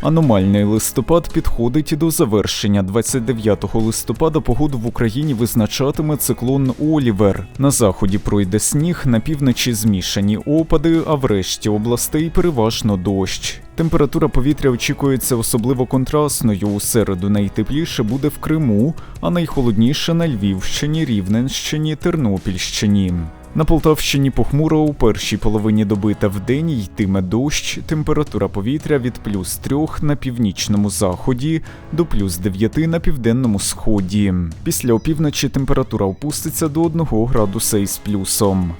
Аномальний листопад підходить до завершення. 29 листопада погоду в Україні визначатиме циклон Олівер. На заході пройде сніг, на півночі змішані опади, а в решті областей переважно дощ. Температура повітря очікується особливо контрастною. У середу найтепліше буде в Криму, а найхолодніше на Львівщині, Рівненщині, Тернопільщині. На Полтавщині похмуро у першій половині доби та вдень йтиме дощ, температура повітря від плюс 3 на північному заході до плюс 9 на південному сході. Після опівночі температура опуститься до 1 градуса із плюсом.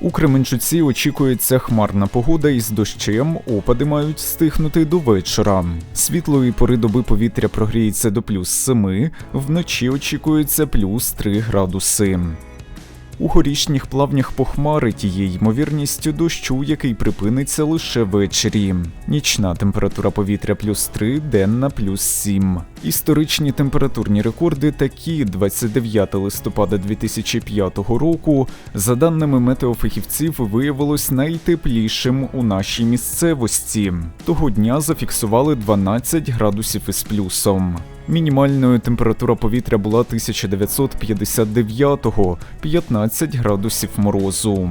У Кременчуці очікується хмарна погода із дощем, опади мають стихнути до вечора. Світлої пори доби повітря прогріється до плюс 7, вночі очікується плюс 3 градуси. У горішніх плавнях похмарить є ймовірністю дощу, який припиниться лише ввечері. Нічна температура повітря плюс 3, денна плюс 7. Історичні температурні рекорди такі 29 листопада 2005 року, за даними метеофахівців, виявилось найтеплішим у нашій місцевості. Того дня зафіксували 12 градусів із плюсом. Мінімальною температура повітря була 1959-го, 15 градусів морозу.